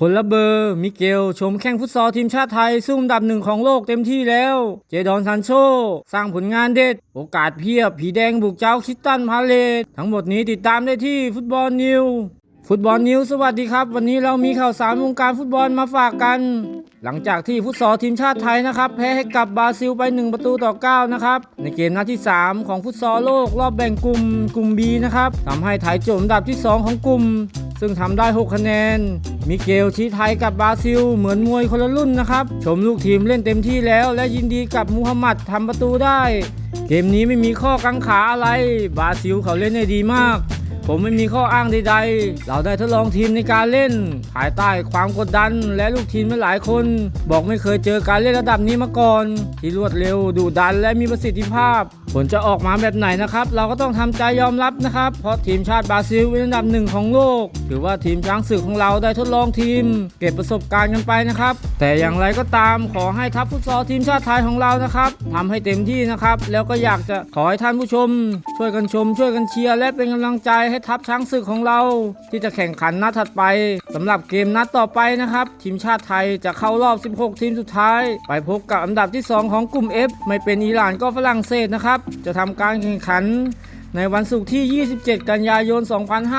คนละเบอร์ มิเกล ชมแข่งฟุตซอลทีมชาติไทยซุ่มดับหนึ่งของโลกเต็มที่แล้ว เจดอนซานโช สร้างผลงานเด็ด โอกาสเพียบ ผีแดงบุกเจ้าคิสตันพาเลตทั้งหมดนี้ติดตามได้ที่ฟุตบอลนิว ฟุตบอลนิวสวัสดีครับ วันนี้เรามีข่าวสารวงการฟุตบอลมาฝากกัน หลังจากที่ฟุตซอลทีมชาติไทยนะครับ แพ้ให้กับบราซิลไป 1 ประตูต่อ 9 นะครับ ในเกมนัดที่ 3 ของฟุตซอลโลกรอบแบ่งกลุ่มกลุ่ม B นะครับทำให้ไทยจบอันดับที่ 2 ของกลุ่ม ซึ่งทำได้ 6 คะแนน มิเกลชี้ไทยกับบราซิล เหมือนมวยคนละรุ่นนะครับ ชมลูกทีมเล่นเต็มที่แล้ว และยินดีกับมูฮัมหมัดทำประตูได้ เกมนี้ไม่มีข้อกังขาอะไร บราซิลเขาเล่นได้ดีมาก ผมไม่มีข้ออ้างใดๆ เราได้ทดลองทีมในการเล่น ภายใต้ความกดดันและลูกทีมไม่หลายคน บอกไม่เคยเจอการเล่นระดับนี้มาก่อน ที่รวดเร็วดุดันและมีประสิทธิภาพ ผลจะออกมาแบบไหนนะครับ เราก็ต้องทำใจยอมรับนะครับ เพราะทีมชาติบราซิลเป็นอันดับหนึ่งของโลก ถือว่าทีมช้างศึกของเราได้ทดลองทีม เก็บประสบการณ์กันไปนะครับ แต่อย่างไรก็ตามขอให้ทัพฟุตซอลทีมชาติไทยของเรานะครับทำให้เต็มที่นะครับ แล้วก็อยากจะขอให้ท่านผู้ชม ช่วยกันชม ช่วยกันเชียร์และเป็นกำลังใจให้ทัพช้างศึกของเรา ที่จะแข่งขันนัดถัดไปสำหรับเกมนัดต่อไปนะครับ ทีมชาติไทยจะเข้ารอบ 16 ทีมสุดท้าย ไปพบกับอันดับที่ 2 ของกลุ่ม F ไม่เป็นอิหร่านก็ฝรั่งเศสนะครับ จะทำการแข่งขันในวันศุกร์ที่ 27 กันยายน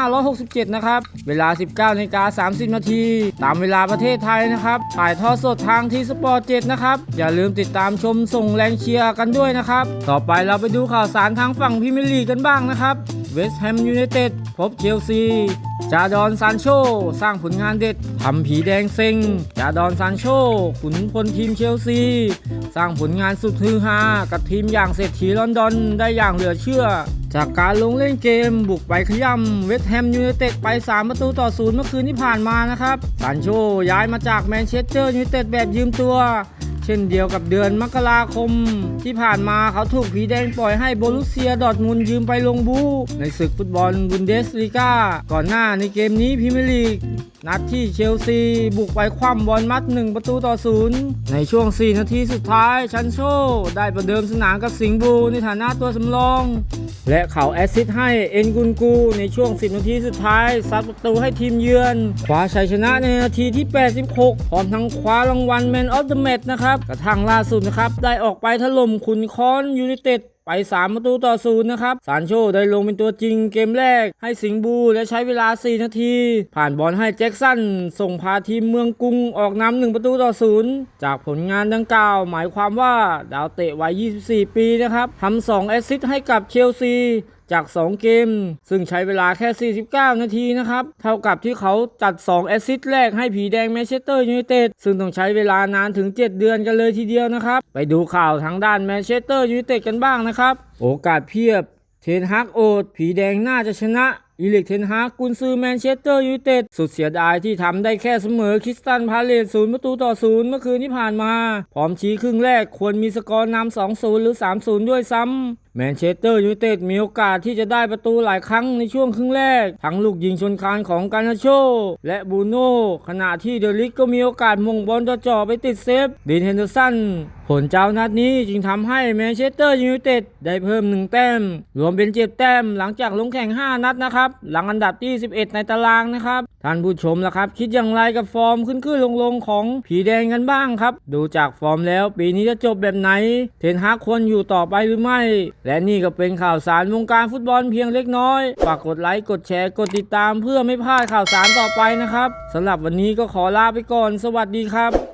2567 นะครับ เวลา 19นกา30 นาที ตามเวลาประเทศไทยนะครับ ถ่ายทอดสดทางทีสปอร์ต7นะครับ อย่าลืมติดตามชมส่งแรงเชียร์กันด้วยนะครับ ต่อไปเราไปดูข่าวสารทางฝั่งพรีเมียร์ลีกันบ้างนะครับ วสต์แฮมยูไนเต็ดพบเชลซี จาดอนซานโช สร้างผลงานเด็ดทำผีแดงเซ็ง จาดอนซานโช ขุนพลทีมเชลซี สร้างผลงานสุดฮือฮากับทีมอย่างเศรษฐีลอนดอนได้อย่างเหลือเชื่อ จากการลงเล่นเกมบุกไปขย่ำเวสต์แฮมยูไนเต็ดไป 3 ประตูต่อศูนย์เมื่อคืนที่ผ่านมานะครับซานโชย้ายมาจากแมนเชสเตอร์ยูไนเต็ดแบบยืมตัว เช่นเดียวกับเดือนมกราคม ที่ผ่านมาเขาถูกผีแดงปล่อยให้โบรุเซียดอทมุนยืมไปลงบู ในศึกฟุตบอลบุนเดสลีกาก่อนหน้าในเกมนี้พรีเมียร์ลีก นัดที่เชลซีบุกไปคว่ำบอลมัด 1 ประตูต่อศูนย์ในช่วง 4 นาทีสุดท้ายชันโช ได้ประเดิมสนามกับสิงห์บูในฐานะตัวสำรอง และเขาแอสซิสให้เอ็นกุนกู ในช่วง 10 นาทีสุดท้ายซัดประตูให้ทีมเยือนคว้าชัยชนะในนาทีที่ 86 พร้อมทั้งคว้ารางวัล Man of the Match นะครับกระทั่งล่าสุดนะครับ ได้ออกไปถล่มขุนคอนยูไนเต็ดไป 3 ประตูต่อศูนย์นะครับ ซานโชได้ลงเป็นตัวจริงเกมแรก ให้สิงบู และใช้เวลา 4 นาที ผ่านบอลให้แจ็คสัน ส่งพาทีมเมืองกรุงออกนำ1ประตูต่อศูนย์จากผลงานดังกล่าว หมายความว่าดาวเตะวัย 24 ปีนะครับทำ2แอสซิสต์ให้กับเชลซี จาก 2 เกม ซึ่งใช้เวลาแค่ 49 นาทีนะครับ เท่ากับที่เขาจัด 2 แอสซิสต์แรกให้ผีแดงแมนเชสเตอร์ยูไนเต็ดซึ่งต้องใช้เวลานานถึง 7 เดือนกันเลยทีเดียวนะครับ ไปดูข่าวทางด้านแมนเชสเตอร์ยูไนเต็ดกันบ้างนะครับ โอกาสเพียบ เทนฮักโอด ผีแดงน่าจะชนะอีเล็กเทนฮากกุนซือแมนเชสเตอร์ยูไนเต็ดสุดเสียดายที่ทำได้แค่เสมอคริสตันพาเลตศูนย์ประตูต่อศูนย์เมื่อคืนที่ผ่านมา พร้อมชี้ครึ่งแรกควรมีสกอร์นำ2-0หรือ 3-0 ด้วยซ้ำ แมนเชสเตอร์ยูไนเต็ดมีโอกาสที่จะได้ประตูหลายครั้งในช่วงครึ่งแรก ทั้งลูกยิงชนคานของกานาโช และบูโน่ขณะที่เดลิกก็มีโอกาสมงบอลจ่อๆไปติดเซฟดินเฮนเดอร์สันผลเจ้านัดนี้จึงทำให้แมนเชสเตอร์ยูไนเต็ดได้เพิ่ม 1 แต้ม รวมเป็น 7 แต้ม หลังจากลงแข่ง 5 นัดนะครับ หลังอันดับที่ 11 ในตารางนะครับ ท่านผู้ชมล่ะครับ คิดอย่างไรกับฟอร์มขึ้นขึ้นลงลงๆของผีแดงกันบ้างครับ ดูจากฟอร์มแล้วปีนี้จะจบแบบไหน เทนฮากควรอยู่ต่อไปหรือไม่ และนี่ก็เป็นข่าวสารวงการฟุตบอลเพียงเล็กน้อย ฝากกดไลค์ กดแชร์ กดติดตามเพื่อไม่พลาดข่าวสารต่อไปนะครับสำหรับวันนี้ก็ขอลาไปก่อน สวัสดีครับ